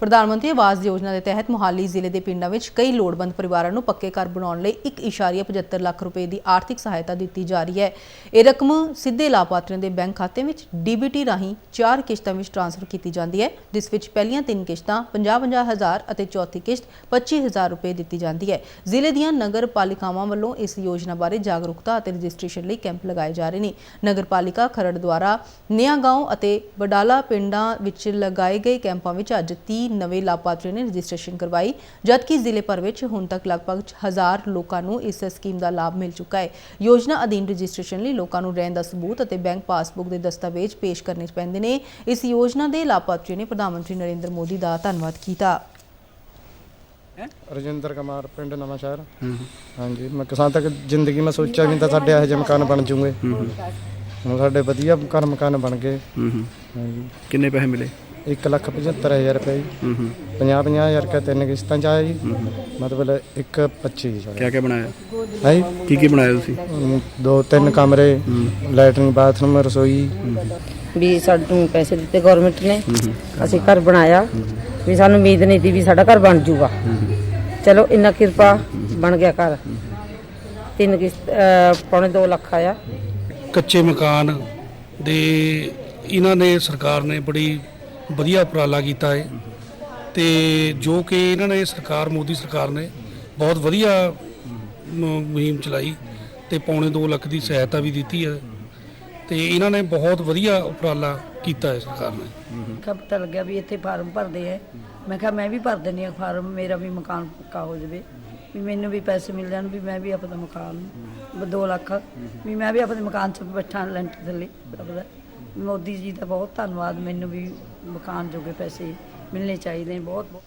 ਪ੍ਰਧਾਨ ਮੰਤਰੀ ਆਵਾਸ ਯੋਜਨਾ ਦੇ ਤਹਿਤ ਮੁਹਾਲੀ ਜ਼ਿਲ੍ਹੇ ਦੇ ਪਿੰਡਾਂ ਵਿੱਚ ਕਈ ਲੋੜਵੰਦ ਪਰਿਵਾਰਾਂ ਨੂੰ ਪੱਕੇ ਘਰ ਬਣਾਉਣ ਲਈ 1.75 ਲੱਖ ਰੁਪਏ ਦੀ ਆਰਥਿਕ ਸਹਾਇਤਾ ਦਿੱਤੀ ਜਾ ਰਹੀ ਹੈ। ਇਹ ਰਕਮ ਸਿੱਧੇ ਲਾਭਪਾਤਰੀਆਂ ਦੇ ਬੈਂਕ ਖਾਤੇ ਵਿੱਚ ਡੀਬੀਟੀ ਰਾਹੀਂ ਚਾਰ ਕਿਸ਼ਤਾਂ ਵਿੱਚ ਟ੍ਰਾਂਸਫਰ ਕੀਤੀ ਜਾਂਦੀ ਹੈ, ਜਿਸ ਵਿੱਚ ਪਹਿਲੀਆਂ ਤਿੰਨ ਕਿਸ਼ਤਾਂ 50-50 ਹਜ਼ਾਰ ਅਤੇ ਚੌਥੀ ਕਿਸ਼ਤ 25 ਹਜ਼ਾਰ ਰੁਪਏ ਦਿੱਤੀ ਜਾਂਦੀ ਹੈ। ਜ਼ਿਲ੍ਹੇ ਦੀਆਂ ਨਗਰ ਪਾਲਿਕਾਵਾਂ ਵੱਲੋਂ ਇਸ ਯੋਜਨਾ ਬਾਰੇ ਜਾਗਰੂਕਤਾ ਅਤੇ ਰਜਿਸਟ੍ਰੇਸ਼ਨ ਲਈ ਕੈਂਪ ਲਗਾਏ ਜਾ ਰਹੇ ਨੇ। ਨਗਰ ਪਾਲਿਕਾ ਖਰੜ ਦੁਆਰਾ ਨਿਆ ਅਤੇ ਬਡਾਲਾ ਪਿੰਡਾਂ ਵਿੱਚ ਲਗਾਏ ਗਏ ਕੈਂਪਾਂ ਵਿੱਚ ਅੱਜ 30 ਨਵੇਂ ਲਾਭਪਾਤਰੀਆਂ ਨੇ ਰਜਿਸਟ੍ਰੇਸ਼ਨ ਕਰਵਾਈ ਜਦਕਿ ਜ਼ਿਲ੍ਹੇ ਭਰ ਵਿੱਚ ਹੁਣ ਤੱਕ ਲਗਭਗ ਹਜ਼ਾਰ ਲੋਕਾਂ ਨੂੰ ਇਸ ਸਕੀਮ ਦਾ ਲਾਭ ਮਿਲ ਚੁੱਕਾ ਹੈ। ਯੋਜਨਾ ਅਧੀਨ ਰਜਿਸਟ੍ਰੇਸ਼ਨ ਲਈ ਲੋਕਾਂ ਨੂੰ ਰਹਿਣ ਦਾ ਸਬੂਤ ਅਤੇ ਬੈਂਕ ਪਾਸਬੁੱਕ ਦੇ ਦਸਤਾਵੇਜ਼ ਪੇਸ਼ ਕਰਨੇ ਪੈਂਦੇ ਨੇ। ਇਸ ਯੋਜਨਾ ਦੇ ਲਾਭਪਾਤਰੀਆਂ ਨੇ ਪ੍ਰਧਾਨ ਮੰਤਰੀ ਨਰਿੰਦਰ ਮੋਦੀ ਦਾ ਧੰਨਵਾਦ ਕੀਤਾ। ਰਜਿੰਦਰ ਕੁਮਾਰ ਪਿੰਡ ਨਵਾਂ ਸ਼ਹਿਰ ਹਾਂਜੀ ਮੈਂ ਕਿਸਾਨ ਤੱਕ ਜ਼ਿੰਦਗੀ ਮੈਂ ਸੋਚਿਆ ਵੀ ਨਹੀਂ ਤਾਂ ਸਾਡੇ ਇਹੋ ਜਿਹੇ ਮਕਾਨ ਬਣ ਜੂਗੇ। ਹੁਣ ਸਾਡੇ ਵਧੀਆ ਘਰ ਮਕਾਨ ਬਣ ਗਏ। ਹੂੰ ਹੂੰ। ਹਾਂਜੀ। ਕਿੰਨੇ ਪੈਸੇ ਮਿਲੇ? 1 ਲੱਖ 75000 ਰੁਪਏ ਜੀ। ਹੂੰ ਹੂੰ। 50 50000 ਰੁਪਏ ਤਿੰਨ ਕਿਸ਼ਤਾਂ ਚ ਆਇਆ ਜੀ। ਮਤਲਬ 1 25 ਜੀ ਕਿਆ ਕਿਆ ਬਣਾਇਆ? ਹੈ? ਜੀ ਕੀ ਕੀ ਬਣਾਇਆ ਤੁਸੀਂ? ਅਮ, ਦੋ ਤਿੰਨ ਕਮਰੇ ਲੈਟਰਿੰਗ ਬਾਥਰੂਮ ਰਸੋਈ। ਵੀ ਸਾਨੂੰ ਪੈਸੇ ਦਿੱਤੇ ਗਵਰਨਮੈਂਟ ਨੇ। ਅਸੀਂ ਘਰ ਬਣਾਇਆ। ਵੀ ਸਾਨੂੰ ਉਮੀਦ ਨਹੀਂ ਸੀ ਵੀ ਸਾਡਾ ਘਰ ਬਣ ਜੂਗਾ ਚਲੋ ਇੰਨਾ ਕਿਰਪਾ ਬਣ ਗਿਆ ਘਰ। ਤਿੰਨ ਕਿਸ਼ਤ ਅਹ, ਪੌਣੇ 2 ਲੱਖ ਆਇਆ। ਕੱਚੇ ਮਕਾਨ ਦੇ ਇਹਨਾਂ ਨੇ ਸਰਕਾਰ ਨੇ ਬੜੀ ਵਧੀਆ ਉਪਰਾਲਾ ਕੀਤਾ ਹੈ ਤੇ ਜੋ ਕਿ ਇਹਨਾਂ ਨੇ ਸਰਕਾਰ, ਮੋਦੀ ਸਰਕਾਰ ਨੇ ਬਹੁਤ ਵਧੀਆ ਮੁਹਿੰਮ ਚਲਾਈ ਤੇ ਪੌਣੇ 2 ਲੱਖ ਦੀ ਸਹਾਇਤਾ ਵੀ ਦਿੱਤੀ ਹੈ ਤੇ ਇਹਨਾਂ ਨੇ ਬਹੁਤ ਵਧੀਆ ਉਪਰਾਲਾ ਕੀਤਾ ਹੈ ਸਰਕਾਰ ਨੇ। ਕਾ ਪਤਾ ਲੱਗਿਆ ਵੀ ਇੱਥੇ ਫਾਰਮ ਭਰਦੇ ਐ ਮੈਂ ਕਿਹਾ, ਮੈਂ ਵੀ ਭਰ ਦਿੰਦੀ ਆ ਫਾਰਮ, ਮੇਰਾ ਵੀ ਮਕਾਨ ਪੱਕਾ ਹੋ ਜਾਵੇ। ਵੀ ਮੈਨੂੰ ਵੀ ਪੈਸੇ ਮਿਲ ਜਾਣ ਵੀ ਮੈਂ ਵੀ ਆਪਣਾ ਮਕਾਨ 2 ਲੱਖ, ਵੀ ਮੈਂ ਵੀ ਆਪਣੇ ਮਕਾਨ 'ਚ ਬੈਠਾ ਲੈਂਟਰ ਥੱਲੇ ਰੱਬ ਮੋਦੀ ਜੀ ਦਾ ਬਹੁਤ ਧੰਨਵਾਦ, ਮੈਨੂੰ ਵੀ ਮਕਾਨ ਜੋਗੇ ਪੈਸੇ ਮਿਲਣੇ ਚਾਹੀਦੇ ਨੇ ਬਹੁਤ ਬਹੁਤ